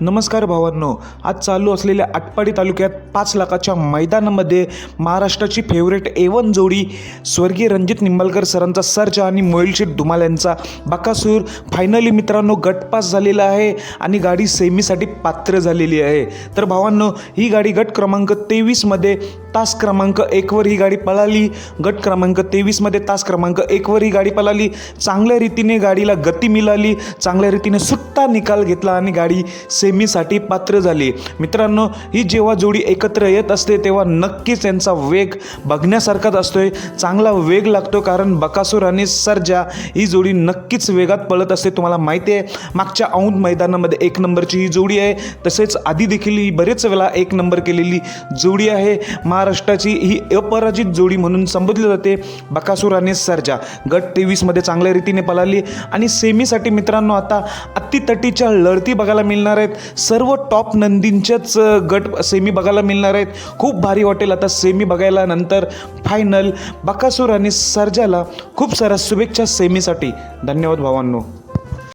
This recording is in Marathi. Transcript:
नमस्कार भावांनो आज चालू असलेल्या आटपाडी तालुक्यात पाच लाखाच्या मैदानामध्ये महाराष्ट्राची फेवरेट एवन जोडी स्वर्गीय रणजित निंबाळकर सरांचा सर्ज आणि मोईलशेठ धुमाल यांचा बकासूर. फायनली मित्रांनो गटपास झालेला आहे आणि गाडी सेमीसाठी पात्र झालेली आहे. तर भावांनो ही गाडी गट क्रमांक तेवीसमध्ये तास क्रमांक एकवर ही गाडी पळाली. गट क्रमांक तेवीसमध्ये तास क्रमांक एकवर ही गाडी पळाली. चांगल्या रीतीने गाडीला गती मिळाली. चांगल्या रीतीने सुट्टा निकाल घेतला आणि गाडी सेमीसाठी पात्र झाली. मित्रांनो ही जेव्हा जोडी एकत्र येत असते तेव्हा नक्कीच यांचा वेग बघण्यासारखाच असतोय. चांगला वेग लागतो कारण बकासूर आणि सर्जा ही जोडी नक्कीच वेगात पळत असते तुम्हाला माहिती आहे. मागच्या औंध मैदानामध्ये एक नंबरची ही जोडी आहे. तसेच आधी देखील ही बरेच वेळा एक नंबर केलेली जोडी आहे. महाराष्ट्राची ही अपराजित जोडी म्हणून संबोधली जाते बकासूर आणि सर्जा. गट तेवीसमध्ये चांगल्या रीतीने पळाली. आणि सेमीसाठी मित्रांनो आता अतितटीच्या लढती बघायला मिळणार आहेत. सर्व टॉप नंदींच्याच गट सेमी बघायला मिळणार आहेत. खूप भारी वाटेल आता सेमी बघायला नंतर फायनल बकासूर आणि सर्जाला खूप साऱ्या शुभेच्छा सेमीसाठी धन्यवाद भावांनो.